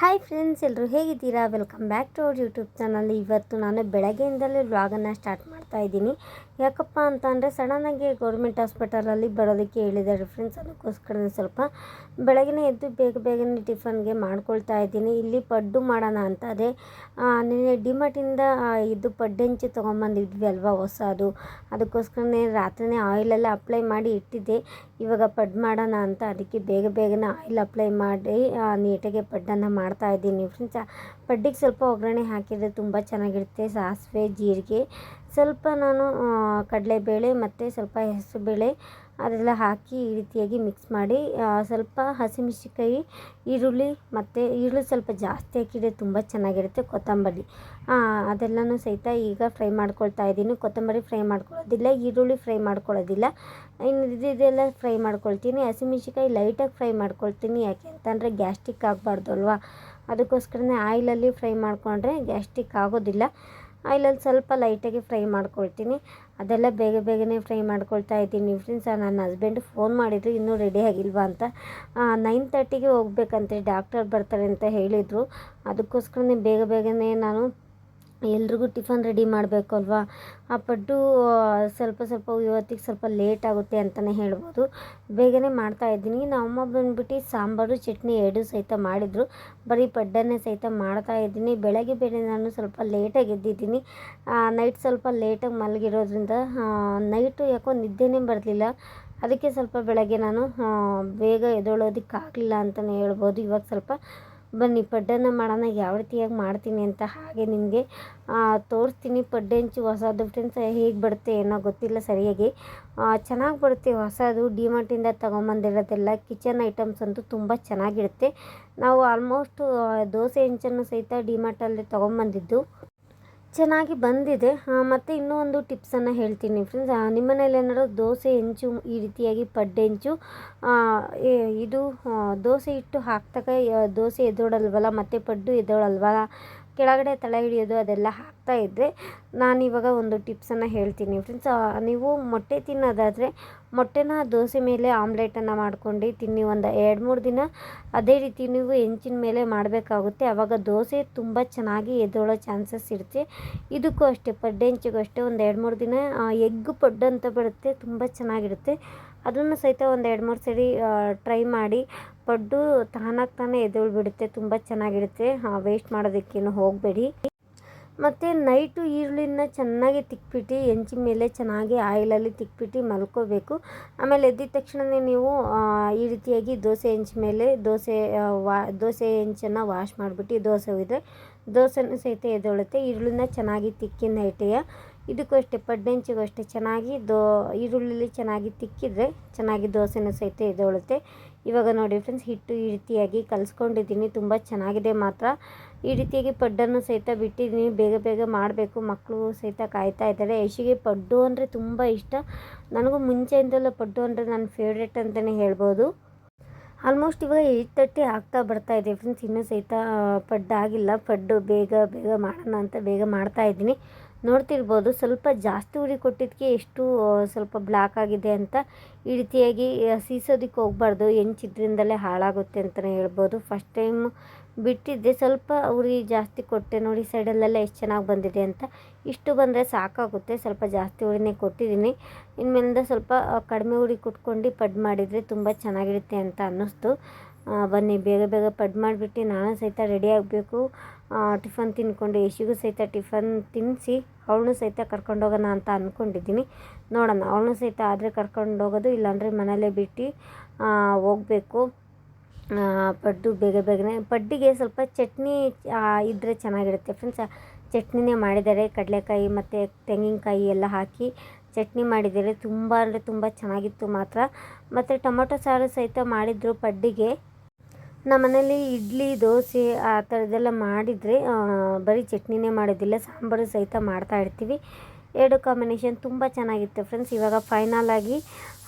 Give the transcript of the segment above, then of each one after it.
Hi friends ಎಲ್ಲರೂ ಹೇಗಿದ್ದೀರಾ? Welcome back to our YouTube channel ಇವತ್ತು ನಾನು ಬೆಳಗ್ಗೆಯಿಂದಲೇ ವ್ಲಾಗನ್ನು ಸ್ಟಾರ್ಟ್ ಮಾಡ್ತಾ ಇದ್ದೀನಿ. ಯಾಕಪ್ಪ ಅಂತ ಅಂದರೆ ಸಡನ್ನಾಗಿ ಗೌರ್ಮೆಂಟ್ ಹಾಸ್ಪಿಟಲಲ್ಲಿ ಬರೋದಕ್ಕೆ ಹೇಳಿದ್ದಾರೆ. ಫ್ರೆಂಡ್ಸ್, ಅದಕ್ಕೋಸ್ಕರ ಸ್ವಲ್ಪ ಬೆಳಗ್ಗೆ ಎದ್ದು ಬೇಗ ಬೇಗನೆ ಟಿಫನ್ಗೆ ಮಾಡ್ಕೊಳ್ತಾ ಇದ್ದೀನಿ. ಇಲ್ಲಿ ಪಡ್ಡು ಮಾಡೋಣ ಅಂತ ಅದೇ ನಿನ್ನೆ ಡಿಮಾರ್ಟಿಂದ ಇದು ಪಡ್ಡೆಂಚು ತೊಗೊಂಬಂದಿದ್ವಿ ಅಲ್ವಾ ಹೊಸದು. ಅದಕ್ಕೋಸ್ಕರನೇ ರಾತ್ರಿನೇ ಆಯಿಲೆಲ್ಲ ಅಪ್ಲೈ ಮಾಡಿ ಇಟ್ಟಿದ್ದೆ. ಇವಾಗ ಪಡ್ ಮಾಡೋಣ ಅಂತ ಅದಕ್ಕೆ ಬೇಗ ಬೇಗನೆ ಆಯಿಲ್ ಅಪ್ಲೈ ಮಾಡಿ ನೀಟಾಗೆ ನೀಟಾಗಿ ಪಡ್ಡನ್ನು ಮಾಡ್ತಾ ಇದ್ದೀನಿ. ಫ್ರೆಂಡ್ಸ್ ಪಡ್ಡಿಗೆ ಸ್ವಲ್ಪ ಒಗ್ಗರಣೆ ಹಾಕಿದರೆ ತುಂಬ ಚೆನ್ನಾಗಿರುತ್ತೆ ಸಾಸಿವೆ, ಜೀರಿಗೆ. ಸ್ವಲ್ಪ ನಾನು ಕಡಲೆಬೇಳೆ ಮತ್ತು ಸ್ವಲ್ಪ ಹೆಸರುಬೇಳೆ ಅದೆಲ್ಲ ಹಾಕಿ ಈ ರೀತಿಯಾಗಿ ಮಿಕ್ಸ್ ಮಾಡಿ ಸ್ವಲ್ಪ ಹಸಿಮೆಣಸಿನ್ಕಾಯಿ, ಈರುಳ್ಳಿ ಮತ್ತು ಈರುಳ್ಳಿ ಸ್ವಲ್ಪ ಜಾಸ್ತಿ ಹಾಕಿದರೆ ತುಂಬ ಚೆನ್ನಾಗಿರುತ್ತೆ ಕೊತ್ತಂಬರಿ. ಅದೆಲ್ಲನೂ ಸಹಿತ ಈಗ ಫ್ರೈ ಮಾಡ್ಕೊಳ್ತಾ ಇದ್ದೀನಿ. ಕೊತ್ತಂಬರಿ ಫ್ರೈ ಮಾಡ್ಕೊಳ್ಳೋದಿಲ್ಲ, ಈರುಳ್ಳಿ ಫ್ರೈ ಮಾಡ್ಕೊಳ್ಳೋದಿಲ್ಲ. ಇನ್ನು ಇದೆಲ್ಲ ಫ್ರೈ ಮಾಡ್ಕೊಳ್ತೀನಿ. ಹಸಿಮೆಣ್ಸಿಕಾಯಿ ಲೈಟಾಗಿ ಫ್ರೈ ಮಾಡ್ಕೊಳ್ತೀನಿ. ಯಾಕೆ ಅಂತಂದರೆ ಗ್ಯಾಸ್ಟ್ರಿಕ್ ಆಗಬಾರ್ದು ಅಲ್ವಾ? ಅದಕ್ಕೋಸ್ಕರನೇ ಆಯಿಲಲ್ಲಿ ಫ್ರೈ ಮಾಡಿಕೊಂಡ್ರೆ ಗ್ಯಾಸ್ಟಿಕ್ ಆಗೋದಿಲ್ಲ. ಆಯಿಲಲ್ಲಿ ಸ್ವಲ್ಪ ಲೈಟಾಗಿ ಫ್ರೈ ಮಾಡ್ಕೊಳ್ತೀನಿ. ಅದೆಲ್ಲ ಬೇಗ ಬೇಗನೆ ಫ್ರೈ ಮಾಡ್ಕೊಳ್ತಾ ಇದ್ದೀನಿ. ಫ್ರೆಂಡ್ಸ್, ನನ್ನ ಹಸ್ಬೆಂಡ್ ಫೋನ್ ಮಾಡಿದ್ರು ಇನ್ನೂ ರೆಡಿ ಆಗಿಲ್ವಾ ಅಂತ. ನೈನ್ ತರ್ಟಿಗೆ ಹೋಗ್ಬೇಕಂತೆ. ಡಾಕ್ಟರ್ ಬರ್ತಾರೆ ಅಂತ ಹೇಳಿದರು. ಅದಕ್ಕೋಸ್ಕರನೇ ಬೇಗ ಬೇಗನೆ ನಾನು ಎಲ್ರಿಗೂ ಟಿಫನ್ ರೆಡಿ ಮಾಡಬೇಕು ಅಲ್ವಾ ಆ ಪಡ್ಡು ಸ್ವಲ್ಪ ಸ್ವಲ್ಪ ಇವತ್ತಿಗೆ ಸ್ವಲ್ಪ ಲೇಟ್ ಆಗುತ್ತೆ ಅಂತಲೇ ಹೇಳ್ಬೋದು. ಬೇಗನೆ ಮಾಡ್ತಾ ಇದ್ದೀನಿ. ನಮ್ಮಮ್ಮ ಬಂದ್ಬಿಟ್ಟು ಸಾಂಬಾರು, ಚಟ್ನಿ ಎರಡು ಸಹಿತ ಮಾಡಿದರು. ಬರೀ ಪಡ್ಡನ್ನೇ ಸಹಿತ ಮಾಡ್ತಾ ಇದ್ದೀನಿ. ಬೆಳಗ್ಗೆ ಬೇರೆ ನಾನು ಸ್ವಲ್ಪ ಲೇಟಾಗಿ ಎದ್ದಿದ್ದೀನಿ. ನೈಟ್ ಸ್ವಲ್ಪ ಲೇಟಾಗಿ ಮಲಗಿರೋದ್ರಿಂದ ನೈಟು ಯಾಕೋ ನಿದ್ದೆನೇ ಬರಲಿಲ್ಲ. ಅದಕ್ಕೆ ಸ್ವಲ್ಪ ಬೆಳಗ್ಗೆ ನಾನು ಬೇಗ ಎದ್ದೇಳೋದಕ್ಕಾಗಲಿಲ್ಲ ಅಂತಲೇ ಹೇಳ್ಬೋದು. ಇವಾಗ ಸ್ವಲ್ಪ ಬನ್ನಿ ಪಡ್ಡನ್ನು ಮಾಡೋಣ, ಯಾವ ರೀತಿಯಾಗಿ ಮಾಡ್ತೀನಿ ಅಂತ ಹಾಗೆ ನಿಮಗೆ ತೋರಿಸ್ತೀನಿ. ಪಡ್ಡೆಂಚು ಹೊಸದು ಫ್ರೆಂಡ್ಸ್ ಹೇಗೆ ಬರುತ್ತೆ ಏನೋ ಗೊತ್ತಿಲ್ಲ ಸರಿಯಾಗಿ. ಚೆನ್ನಾಗಿ ಬರುತ್ತೆ ಹೊಸದು. ಡಿಮಾರ್ಟಿಂದ ತೊಗೊಂಬಂದಿರೋದೆಲ್ಲ ಕಿಚನ್ ಐಟಮ್ಸ್ ಅಂತೂ ತುಂಬ ಚೆನ್ನಾಗಿರುತ್ತೆ. ನಾವು ಆಲ್ಮೋಸ್ಟು ದೋಸೆ ಹೆಂಚನ್ನು ಸಹಿತ ಡಿಮಾರ್ಟಲ್ಲಿ ತೊಗೊಂಬಂದಿದ್ದು. ಚೆನ್ನಾಗಿ ಬಂದಿದೆ. ಮತ್ತು ಇನ್ನೂ ಒಂದು ಟಿಪ್ಸನ್ನು ಹೇಳ್ತೀನಿ ಫ್ರೆಂಡ್ಸ್ ನಿಮ್ಮನೇಲಿ ಏನಾದ್ರು ದೋಸೆ ಹೆಂಚು ಈ ರೀತಿಯಾಗಿ ಪಡ್ಡೆ ಹೆಂಚು ಆ, ಇದು ದೋಸೆ ಹಿಟ್ಟು ಹಾಕ್ದಾಗ ದೋಸೆ ಎದ್ದೋಡಲ್ವಲ್ಲ ಮತ್ತು ಪಡ್ಡು ಎದ್ದೋಳಲ್ವಲ್ಲ ಕೆಳಗಡೆ ತಳ ಹಿಡಿಯೋದು ಅದೆಲ್ಲ ಹಾಕ್ತಾ ಇದ್ದರೆ ನಾನಿವಾಗ ಒಂದು ಟಿಪ್ಸನ್ನು ಹೇಳ್ತೀನಿ ಫ್ರೆಂಡ್ಸ್ ನೀವು ಮೊಟ್ಟೆ ತಿನ್ನೋದಾದರೆ ಮೊಟ್ಟೆನ ದೋಸೆ ಮೇಲೆ ಆಮ್ಲೆಟನ್ನು ಮಾಡ್ಕೊಂಡು ತಿನ್ನಿ ಒಂದು ಎರಡು ಮೂರು ದಿನ. ಅದೇ ರೀತಿ ನೀವು ಹೆಂಚಿನ ಮೇಲೆ ಮಾಡಬೇಕಾಗುತ್ತೆ. ಆವಾಗ ದೋಸೆ ತುಂಬ ಚೆನ್ನಾಗಿ ಎದ್ದೋಳೋ ಚಾನ್ಸಸ್ ಇರುತ್ತೆ. ಇದಕ್ಕೂ ಅಷ್ಟೇ, ಪಡ್ಡೆಂಚಿಗೂ ಅಷ್ಟೇ ಒಂದು ಎರಡು ಮೂರು ದಿನ ಎಗ್ ಪಡ್ಡು ಅಂತ ಬರುತ್ತೆ, ತುಂಬ ಚೆನ್ನಾಗಿರುತ್ತೆ. ಅದನ್ನು ಸಹಿತ ಒಂದು ಎರಡು ಮೂರು ಸರಿ ಟ್ರೈ ಮಾಡಿ ಪಡ್ಡು ತಾನಾಗಿ ತಾನೇ ಎದ್ದೇಳು ಬಿಡುತ್ತೆ ತುಂಬ ಚೆನ್ನಾಗಿರುತ್ತೆ. ವೇಸ್ಟ್ ಮಾಡೋದಕ್ಕೇನು ಹೋಗಬೇಡಿ. ಮತ್ತು ನೈಟು ಈರುಳ್ಳಿನ ಚೆನ್ನಾಗಿ ತಿಕ್ಬಿಟ್ಟು ಹೆಂಚಿನ ಮೇಲೆ ಚೆನ್ನಾಗಿ ಆಯಿಲಲ್ಲಿ ತಿಕ್ಬಿಟ್ಟು ಮಲ್ಕೋಬೇಕು. ಆಮೇಲೆ ಎದ್ದಿದ ತಕ್ಷಣವೇ ನೀವು ಈ ರೀತಿಯಾಗಿ ದೋಸೆ ಹೆಂಚ್ ಮೇಲೆ ದೋಸೆ ವಾ, ದೋಸೆ ಹೆಂಚನ್ನು ವಾಶ್ ಮಾಡಿಬಿಟ್ಟು ದೋಸೆ ಒಯ್ದರೆ ದೋಸೆನೂ ಸಹಿತ ಎದ್ದೊಳುತ್ತೆ ಈರುಳ್ಳಿನ ಚೆನ್ನಾಗಿ ತಿಕ್ಕಿನ ನೈಟಿಗೆ ಇದಕ್ಕೂ ಅಷ್ಟೇ, ಪಡ್ಡೆಂಚಿಗೂ ಅಷ್ಟೇ ಚೆನ್ನಾಗಿ ದೋ, ಈರುಳ್ಳಿಲಿ ಚೆನ್ನಾಗಿ ತಿಕ್ಕಿದರೆ ಚೆನ್ನಾಗಿ ದೋಸೆನೂ ಸಹಿತ ಎದ್ದೊಳುತ್ತೆ ಇವಾಗ ನೋಡಿ ಫ್ರೆಂಡ್ಸ್ ಹಿಟ್ಟು ಈ ರೀತಿಯಾಗಿ ಕಲಿಸ್ಕೊಂಡಿದ್ದೀನಿ. ತುಂಬ ಚೆನ್ನಾಗಿದೆ ಮಾತ್ರ. ಈ ರೀತಿಯಾಗಿ ಪಡ್ಡನ್ನು ಸಹಿತ ಬಿಟ್ಟಿದ್ದೀನಿ. ಬೇಗ ಬೇಗ ಮಾಡಬೇಕು. ಮಕ್ಕಳು ಸಹಿತ ಕಾಯ್ತಾ ಇದ್ದಾರೆ. ಯಶಿಗೆ ಪಡ್ಡು ಅಂದರೆ ತುಂಬ ಇಷ್ಟ. ನನಗೂ ಮುಂಚೆಯಿಂದಲೂ ಪಡ್ಡು ಅಂದರೆ ನನ್ನ ಫೇವ್ರೇಟ್ ಅಂತಲೇ ಹೇಳ್ಬೋದು. ಆಲ್ಮೋಸ್ಟ್ ಇವಾಗ ಏಯ್ಟ್ ತರ್ಟಿ ಆಗ್ತಾ ಬರ್ತಾ ಇದೆ ಫ್ರೆಂಡ್ಸ್ ಇನ್ನೂ ಸಹಿತ ಪಡ್ಡ ಆಗಿಲ್ಲ. ಪಡ್ಡು ಬೇಗ ಬೇಗ ಮಾಡೋಣ ಅಂತ ಬೇಗ ಮಾಡ್ತಾ ಇದ್ದೀನಿ. ನೋಡ್ತಿರ್ಬೋದು, ಸ್ವಲ್ಪ ಜಾಸ್ತಿ ಉರಿ ಕೊಟ್ಟಿದ್ದಕ್ಕೆ ಎಷ್ಟು ಸ್ವಲ್ಪ ಬ್ಲ್ಯಾಕ್ ಆಗಿದೆ ಅಂತ ಈ ರೀತಿಯಾಗಿ ಸೀಸೋದಕ್ಕೆ ಹೋಗ್ಬಾರ್ದು. ಹೆಂಚಿದ್ರಿಂದಲೇ ಹಾಳಾಗುತ್ತೆ ಅಂತಲೇ ಹೇಳ್ಬೋದು. ಫಸ್ಟ್ ಟೈಮ್ ಬಿಟ್ಟಿದ್ದೆ. ಸ್ವಲ್ಪ ಉರಿ ಜಾಸ್ತಿ ಕೊಟ್ಟೆ. ನೋಡಿ ಸೈಡಲ್ಲೆಲ್ಲ ಎಷ್ಟು ಚೆನ್ನಾಗಿ ಬಂದಿದೆ ಅಂತ ಇಷ್ಟು ಬಂದರೆ ಸಾಕಾಗುತ್ತೆ. ಸ್ವಲ್ಪ ಜಾಸ್ತಿ ಹುಳಿನೇ ಕೊಟ್ಟಿದ್ದೀನಿ. ಇನ್ಮೇಲಿಂದ ಸ್ವಲ್ಪ ಕಡಿಮೆ ಹುಳಿ ಕುಟ್ಕೊಂಡು ಪಡ್ ಮಾಡಿದರೆ ತುಂಬ ಚೆನ್ನಾಗಿರುತ್ತೆ ಅಂತ ಅನ್ನಿಸ್ತು. ಬನ್ನಿ, ಬೇಗ ಬೇಗ ಪಡ್ ಮಾಡಿಬಿಟ್ಟು ನಾನು ಸಹಿತ ರೆಡಿ ಆಗಬೇಕು. ಟಿಫನ್ ತಿನ್ಕೊಂಡು, ಯಶಿಗೂ ಸಹಿತ ಟಿಫನ್ ತಿನ್ನಿಸಿ ಅವಳನ್ನೂ ಸಹಿತ ಕರ್ಕೊಂಡೋಗೋಣ ಅಂತ ಅಂದ್ಕೊಂಡಿದ್ದೀನಿ ನೋಡೋಣ, ಅವಳನ್ನೂ ಸಹಿತ ಆದರೆ ಕರ್ಕೊಂಡೋಗೋದು ಇಲ್ಲಾಂದರೆ ಮನೇಲೇ ಬಿಟ್ಟು ಹೋಗಬೇಕು. ಪಡ್ಡು ಬೇಗ ಬೇಗನೆ, ಪಡ್ಡಿಗೆ ಸ್ವಲ್ಪ ಚಟ್ನಿ ಇದ್ದರೆ ಚೆನ್ನಾಗಿರುತ್ತೆ. ಫ್ರೆಂಡ್ಸ್ ಚಟ್ನಿನೇ ಮಾಡಿದ್ದಾರೆ. ಕಡಲೆಕಾಯಿ ಮತ್ತು ತೆಂಗಿನಕಾಯಿ ಎಲ್ಲ ಹಾಕಿ ಚಟ್ನಿ ಮಾಡಿದ್ದಾರೆ. ತುಂಬ ಅಂದರೆ ತುಂಬ ಚೆನ್ನಾಗಿತ್ತು ಮಾತ್ರ. ಮತ್ತು ಟೊಮೊಟೊ ಸಾರು ಸಹಿತ ಮಾಡಿದ್ರು ಪಡ್ಡಿಗೆ. ನಮ್ಮ ಮನೇಲಿ ಇಡ್ಲಿ, ದೋಸೆ ಆ ಥರದ್ದೆಲ್ಲ ಮಾಡಿದರೆ ಬರೀ ಚಟ್ನಿನೇ ಮಾಡೋದಿಲ್ಲ, ಸಾಂಬಾರು ಸಹಿತ ಮಾಡ್ತಾ ಇರ್ತೀವಿ. ಎರಡು ಕಾಂಬಿನೇಷನ್ ತುಂಬ ಚೆನ್ನಾಗಿತ್ತು. ಫ್ರೆಂಡ್ಸ್ ಇವಾಗ ಫೈನಲ್ ಆಗಿ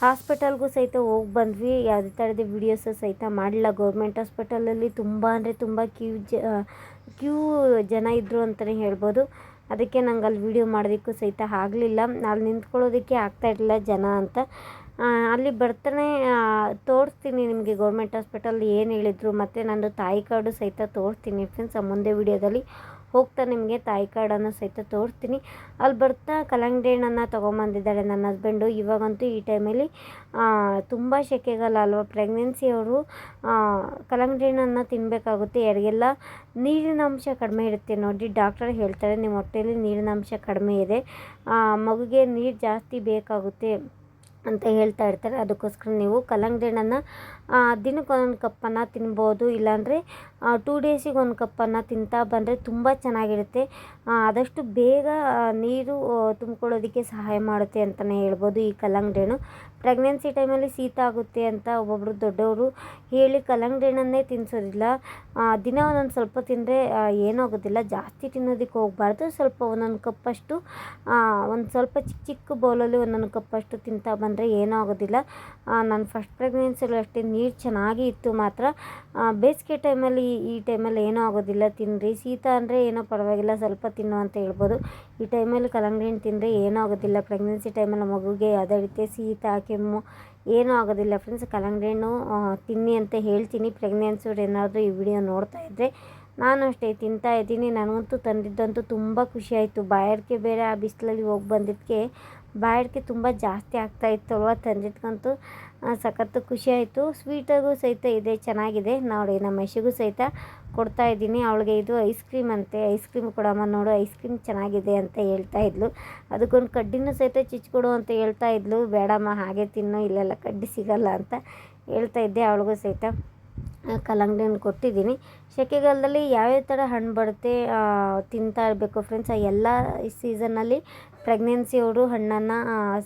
ಹಾಸ್ಪಿಟಲ್ಗೂ ಸಹಿತ ಹೋಗಿ ಬಂದ್ವಿ. ಯಾವುದೇ ಥರದ ವಿಡಿಯೋಸ್ ಸಹಿತ ಮಾಡಲಿಲ್ಲ. ಗೌರ್ಮೆಂಟ್ ಹಾಸ್ಪಿಟಲಲ್ಲಿ ತುಂಬ ಅಂದರೆ ತುಂಬ ಕ್ಯೂ ಜ ಕ್ಯೂ ಜನ ಇದ್ದರು ಅಂತಲೇ ಹೇಳ್ಬೋದು. ಅದಕ್ಕೆ ನಂಗೆ ಅಲ್ಲಿ ವೀಡಿಯೋ ಮಾಡೋದಕ್ಕೂ ಸಹಿತ ಆಗಲಿಲ್ಲ. ಅಲ್ಲಿ ನಿಂತ್ಕೊಳ್ಳೋದಕ್ಕೆ ಆಗ್ತಾ ಇರಲಿಲ್ಲ ಜನ ಅಂತ. ಅಲ್ಲಿ ಬರ್ತಾನೆ ತೋರಿಸ್ತೀನಿ ನಿಮಗೆ. ಗೌರ್ಮೆಂಟ್ ಹಾಸ್ಪಿಟಲ್ ಏನು ಹೇಳಿದರು ಮತ್ತು ನಂದು ತಾಯಿ ಕಾರ್ಡು ಸಹಿತ ತೋರಿಸ್ತೀನಿ. ಫ್ರೆಂಡ್ಸ್ ಮುಂದೆ ವಿಡಿಯೋದಲ್ಲಿ ಹೋಗ್ತಾ ನಿಮಗೆ ತಾಯಿ ಕಾರ್ಡನ್ನು ಸಹಿತ ತೋರಿಸ್ತೀನಿ. ಅಲ್ಲಿ ಬರ್ತಾ ಕಲ್ಲಂಗಡಿ ಹಣ್ಣನ್ನು ತೊಗೊಂಬಂದಿದ್ದಾರೆ ನನ್ನ ಹಸ್ಬೆಂಡು ಇವಾಗಂತೂ ಈ ಟೈಮಲ್ಲಿ ತುಂಬ ಸೆಕೆಗಾಲ ಅಲ್ವಾ? ಪ್ರೆಗ್ನೆನ್ಸಿ ಅವರು ಕಲ್ಲಂಗಡಿ ಹಣ್ಣನ್ನು ತಿನ್ನಬೇಕಾಗುತ್ತೆ ಯಾರಿಗೆಲ್ಲ ನೀರಿನ ಅಂಶ ಕಡಿಮೆ ಇರುತ್ತೆ ನೋಡಿ ಡಾಕ್ಟರ್ ಹೇಳ್ತಾರೆ ನಿಮ್ಮ ಹೊಟ್ಟೆಯಲ್ಲಿ ನೀರಿನ ಅಂಶ ಕಡಿಮೆ ಇದೆ. ಮಗುಗೆ ನೀರು ಜಾಸ್ತಿ ಬೇಕಾಗುತ್ತೆ ಅಂತ ಹೇಳ್ತಾ ಇರ್ತಾರೆ. ಅದಕ್ಕೋಸ್ಕರ ನೀವು ಕಲ್ಲಂಗಡಿ ಹಣ್ಣನ್ನು ದಿನಕ್ಕೆ ಒಂದೊಂದು ಕಪ್ಪನ್ನು ತಿನ್ಬೋದು. ಇಲ್ಲಾಂದರೆ ಟೂ ಡೇಸಿಗೆ ಒಂದು ಕಪ್ಪನ್ನು ತಿಂತಾ ಬಂದರೆ ತುಂಬ ಚೆನ್ನಾಗಿರುತ್ತೆ. ಆದಷ್ಟು ಬೇಗ ನೀರು ತುಂಬ್ಕೊಳ್ಳೋದಕ್ಕೆ ಸಹಾಯ ಮಾಡುತ್ತೆ ಅಂತಲೇ ಹೇಳ್ಬೋದು ಈ ಕಲ್ಲಂಗಡಿ ಹಣ್ಣು ಪ್ರೆಗ್ನೆನ್ಸಿ ಟೈಮಲ್ಲಿ ಶೀತ ಆಗುತ್ತೆ ಅಂತ ಒಬ್ಬೊಬ್ಬರು ದೊಡ್ಡವರು ಹೇಳಿ ಕಲ್ಲಂಗಡಿ ಹಣ್ಣನ್ನೇ ತಿನ್ನಿಸೋದಿಲ್ಲ ದಿನ ಒಂದೊಂದು ಸ್ವಲ್ಪ ತಿಂದರೆ ಏನಾಗೋದಿಲ್ಲ ಜಾಸ್ತಿ ತಿನ್ನೋದಕ್ಕೆ ಹೋಗಬಾರ್ದು. ಸ್ವಲ್ಪ ಒಂದೊಂದು ಕಪ್ಪಷ್ಟು ಒಂದು ಸ್ವಲ್ಪ ಚಿಕ್ಕ ಚಿಕ್ಕ ಬೌಲಲ್ಲಿ ಒಂದೊಂದು ಕಪ್ಪಷ್ಟು ತಿಂತಾ ಬಂದರೆ ಏನೂ ಆಗೋದಿಲ್ಲ. ನಾನು ಫಸ್ಟ್ ಪ್ರೆಗ್ನೆನ್ಸಿಲೂ ಅಷ್ಟೇ ನೀರು ಚೆನ್ನಾಗಿ ಇತ್ತು ಮಾತ್ರ. ಬೇಸಿಗೆ ಟೈಮಲ್ಲಿ ಈ ಟೈಮಲ್ಲಿ ಏನೂ ಆಗೋದಿಲ್ಲ. ತಿನ್ನಿರಿ ಶೀತ ಅಂದರೆ ಏನೋ ಪರವಾಗಿಲ್ಲ. ಸ್ವಲ್ಪ ತಿನ್ನು ಅಂತ ಹೇಳ್ಬೋದು. ಈ ಟೈಮಲ್ಲಿ ಕಲ್ಲಂಗಡಿ ಹಣ್ಣು ತಿಂದರೆ ಏನೂ ಆಗೋದಿಲ್ಲ. ಪ್ರೆಗ್ನೆನ್ಸಿ ಟೈಮಲ್ಲಿ ಮಗುಗೆ ಯಾವುದೇ ರೀತಿ ಶೀತ, ಕೆಮ್ಮು ಏನೂ ಆಗೋದಿಲ್ಲ. ಫ್ರೆಂಡ್ಸ್ ಕಲ್ಲಂಗಡಿ ಹಣ್ಣು ತಿನ್ನಿ ಅಂತ ಹೇಳ್ತೀನಿ. ಪ್ರೆಗ್ನೆನ್ಸಿಯವ್ರು ಏನಾದರೂ ಈ ವಿಡಿಯೋ ನೋಡ್ತಾ ಇದ್ದರೆ ನಾನು ಅಷ್ಟೇ ತಿಂತಾ ಇದ್ದೀನಿ. ನನಗಂತೂ ತಂದಿದ್ದಂತೂ ತುಂಬ ಖುಷಿಯಾಯಿತು ಬಾಯಾರಿಕೆ ಬೇರೆ ಆ ಬಿಸಿಲಲ್ಲಿ ಹೋಗಿ ಬಂದಿದ್ದಕ್ಕೆ ಬಾಯಾರಿಕೆ ತುಂಬ ಜಾಸ್ತಿ ಆಗ್ತಾಯಿತ್ತು ಅಲ್ವಾ ತಂದಿದ್ಕಂತೂ ಸಖತ್ತು ಖುಷಿ ಆಯಿತು. ಸ್ವೀಟಾಗೂ ಸಹಿತ ಇದೆ, ಚೆನ್ನಾಗಿದೆ. ನೋಡಿ, ನಮ್ಮ ಯಶಿಗೂ ಸಹಿತ ಕೊಡ್ತಾ ಇದ್ದೀನಿ. ಅವಳಿಗೆ ಇದು ಐಸ್ ಕ್ರೀಮ್ ಅಂತೆ. ಐಸ್ ಕ್ರೀಮ್ ಕೊಡಮ್ಮ ನೋಡು, ಐಸ್ ಕ್ರೀಮ್ ಚೆನ್ನಾಗಿದೆ ಅಂತ ಹೇಳ್ತಾ ಇದ್ಲು. ಅದಕ್ಕೊಂದು ಕಡ್ಡಿನೂ ಸಹಿತ ಚಿಚ್ಕೊಡು ಅಂತ ಹೇಳ್ತಾ ಇದ್ಲು. ಬೇಡಮ್ಮ, ಹಾಗೆ ತಿನ್ನು, ಇಲ್ಲೆಲ್ಲ ಕಡ್ಡಿ ಸಿಗಲ್ಲ ಅಂತ ಹೇಳ್ತಾ ಇದ್ದೆ ಅವಳಿಗೂ ಸಹಿತ. ಕಲ್ಲಂಗಡಿ ಹಣ್ಣು ಕೊಟ್ಟಿದ್ದೀನಿ. ಸೆಕೆಗಾಲದಲ್ಲಿ ಯಾವ್ಯಾವ ಥರ ಹಣ್ಣು ಬರುತ್ತೆ ತಿಂತಾ ಇರಬೇಕು ಫ್ರೆಂಡ್ಸ್ ಆ ಎಲ್ಲ ಸೀಸನ್ನಲ್ಲಿ ಪ್ರೆಗ್ನೆನ್ಸಿಯವರು ಹಣ್ಣನ್ನು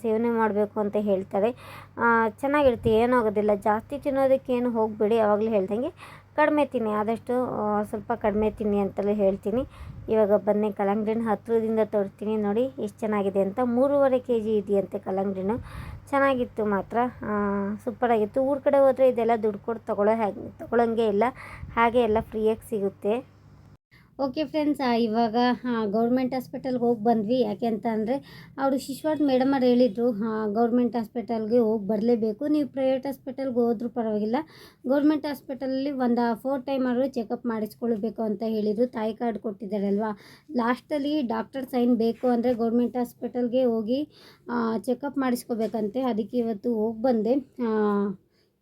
ಸೇವನೆ ಮಾಡಬೇಕು ಅಂತ ಹೇಳ್ತಾರೆ. ಚೆನ್ನಾಗಿರುತ್ತೆ ಏನೂ ಆಗೋದಿಲ್ಲ ಜಾಸ್ತಿ ತಿನ್ನೋದಕ್ಕೇನು ಹೋಗಬೇಡಿ ಆವಾಗಲೇ ಹೇಳ್ದಂಗೆ. ಕಡಿಮೆ ತಿನ್ನಿ, ಆದಷ್ಟು ಸ್ವಲ್ಪ ಕಡಿಮೆ ತಿನ್ನಿ ಅಂತಲೂ ಹೇಳ್ತೀನಿ. ಇವಾಗ ಬನ್ನಿ ಕಲ್ಲಂಗಡಿ ಹತ್ತಿರದಿಂದ ತೋರಿಸ್ತೀನಿ ನೋಡಿ ಎಷ್ಟು ಚೆನ್ನಾಗಿದೆ ಅಂತ. ಮೂರುವರೆ ಕೆ ಜಿ ಇದೆಯಂತೆ ಕಲ್ಲಂಗಡಿ ಚೆನ್ನಾಗಿತ್ತು ಮಾತ್ರ ಸೂಪರಾಗಿತ್ತು. ಊರ ಕಡೆ ಹೋದರೆ ಇದೆಲ್ಲ ದುಡ್ಡು ಕೊಟ್ಟು ತೊಗೊಳ್ಳೋ ಹಾಗೆ ತೊಗೊಳಂಗೆ ಇಲ್ಲ. ಹಾಗೆ ಎಲ್ಲ ಫ್ರೀಯಾಗಿ ಸಿಗುತ್ತೆ. ಓಕೆ ಫ್ರೆಂಡ್ಸ್ ಇವಾಗ ಗೌರ್ಮೆಂಟ್ ಹಾಸ್ಪಿಟಲ್ಗೆ ಹೋಗಿ ಬಂದ್ವಿ. ಯಾಕೆ ಅಂತ ಅಂದರೆ, ಅವರು ಶಿಶ್ವಾತ್ ಮೇಡಮ್ ಅವ್ರು ಹೇಳಿದರು ಗೌರ್ಮೆಂಟ್ ಹಾಸ್ಪಿಟಲ್ಗೆ ಹೋಗಿ ಬರಲೇಬೇಕು. ನೀವು ಪ್ರೈವೇಟ್ ಹಾಸ್ಪಿಟಲ್ಗೆ ಹೋದ್ರೂ ಪರವಾಗಿಲ್ಲ. ಗೌರ್ಮೆಂಟ್ ಹಾಸ್ಪಿಟಲಲ್ಲಿ ಒಂದು ಫೋರ್ ಟೈಮ್ ಆದರೂ ಚೆಕಪ್ ಮಾಡಿಸ್ಕೊಳ್ಬೇಕು ಅಂತ ಹೇಳಿದರು. ತಾಯಿ ಕಾರ್ಡ್ ಕೊಟ್ಟಿದ್ದಾರಲ್ವಾ? ಲಾಸ್ಟಲ್ಲಿ ಡಾಕ್ಟರ್ ಸೈನ್ ಬೇಕು ಅಂದರೆ ಗೌರ್ಮೆಂಟ್ ಹಾಸ್ಪಿಟಲ್ಗೆ ಹೋಗಿ ಚೆಕಪ್ ಮಾಡಿಸ್ಕೋಬೇಕಂತೆ. ಅದಕ್ಕೆ ಇವತ್ತು ಹೋಗಿ ಬಂದೆ.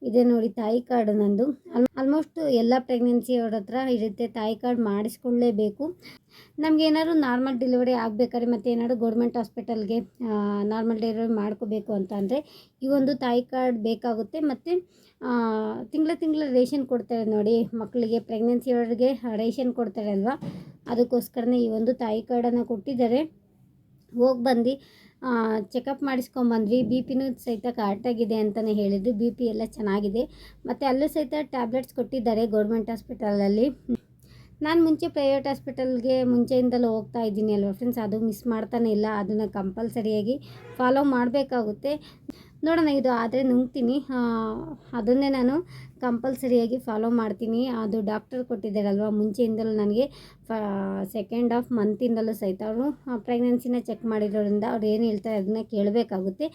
ಇದೆ ನೋಡಿ ತಾಯಿ ಕಾರ್ಡ್ ನಂದು. ಆಲ್ ಆಲ್ಮೋಸ್ಟ್ ಎಲ್ಲ ಪ್ರೆಗ್ನೆನ್ಸಿ ಅವ್ರ ಹತ್ರ ಇರುತ್ತೆ, ತಾಯಿ ಕಾರ್ಡ್ ಮಾಡಿಸ್ಕೊಳ್ಳೇಬೇಕು ನಮ್ಗೆ ಏನಾದ್ರು ನಾರ್ಮಲ್ ಡೆಲಿವರಿ ಆಗಬೇಕಾದ್ರೆ ಮತ್ತು ಏನಾದ್ರು ಗೌರ್ಮೆಂಟ್ ಹಾಸ್ಪಿಟಲ್ಗೆ ನಾರ್ಮಲ್ ಡೆಲಿವರಿ ಮಾಡ್ಕೋಬೇಕು ಅಂತ ಅಂದರೆ ಈ ಒಂದು ತಾಯಿ ಕಾರ್ಡ್ ಬೇಕಾಗುತ್ತೆ. ಮತ್ತು ತಿಂಗಳ ತಿಂಗಳ ರೇಷನ್ ಕೊಡ್ತಾರೆ ನೋಡಿ ಮಕ್ಕಳಿಗೆ ಪ್ರೆಗ್ನೆನ್ಸಿ ಅವ್ರಿಗೆ ರೇಷನ್ ಕೊಡ್ತಾರೆ ಅಲ್ವಾ? ಅದಕ್ಕೋಸ್ಕರನೇ ಈ ಒಂದು ತಾಯಿ ಕಾರ್ಡನ್ನು ಕೊಟ್ಟಿದ್ದಾರೆ. ಹೋಗಿ ಬಂದು ಚೆಕಪ್ ಮಾಡಿಸ್ಕೊಂಬಂದ್ವಿ. ಬಿ ಪಿನೂ ಸಹಿತ ಕರೆಕ್ಟಾಗಿದೆ ಅಂತಲೇ ಹೇಳಿದ್ರು. ಬಿ ಪಿ ಎಲ್ಲ ಚೆನ್ನಾಗಿದೆ. ಮತ್ತು ಅಲ್ಲೂ ಸಹಿತ ಟ್ಯಾಬ್ಲೆಟ್ಸ್ ಕೊಟ್ಟಿದ್ದಾರೆ ಗೌರ್ಮೆಂಟ್ ಹಾಸ್ಪಿಟಲಲ್ಲಿ ನಾನು ಮುಂಚೆ ಪ್ರೈವೇಟ್ ಹಾಸ್ಪಿಟಲ್ಗೆ ಮುಂಚೆಯಿಂದಲೂ ಹೋಗ್ತಾ ಇದ್ದೀನಿ ಅಲ್ವಾ ಫ್ರೆಂಡ್ಸ್ ಅದು ಮಿಸ್ ಮಾಡ್ತಾನೆ ಇಲ್ಲ. ಅದನ್ನು ಕಂಪಲ್ಸರಿಯಾಗಿ ಫಾಲೋ ಮಾಡಬೇಕಾಗುತ್ತೆ. ನೋಡೋಣ ಇದು ಆದರೆ ನುಂಗ್ತೀನಿ. ಅದನ್ನೇ ನಾನು ಕಂಪಲ್ಸರಿಯಾಗಿ ಫಾಲೋ ಮಾಡ್ತೀನಿ. ಅದು ಡಾಕ್ಟರ್ ಕೊಟ್ಟಿದ್ದಾರಲ್ವ, ಮುಂಚೆಯಿಂದಲೂ ನನಗೆ ಸೆಕೆಂಡ್ ಆಫ್ ಮಂತಿಂದಲೂ ಸಹಿತ ಅವರು ಪ್ರೆಗ್ನೆನ್ಸಿನ ಚೆಕ್ ಮಾಡಿರೋದ್ರಿಂದ ಅವ್ರು ಏನು ಹೇಳ್ತಾರೆ ಅದನ್ನ ಕೇಳಬೇಕಾಗುತ್ತೆ.